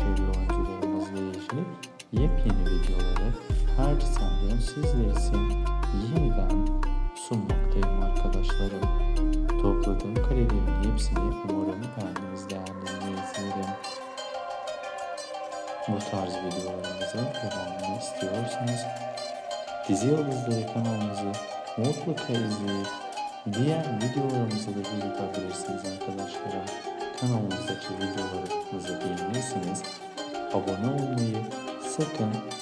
başarılı oyuncularımızla ilgili yepyeni videoları her salı sizler yeniden sunmaktayım arkadaşlarım. Topladığım karelerin hepsini umarım beğendiniz değerlerini izlerim. Bu tarz videolarımızın devamını istiyorsanız dizi yıldızları kanalımızı mutlaka izleyip diğer videolarımızı da izleyebilirsiniz arkadaşlar. Kanalımızdaki videolarımızı beğenirseniz abone olmayı sakın.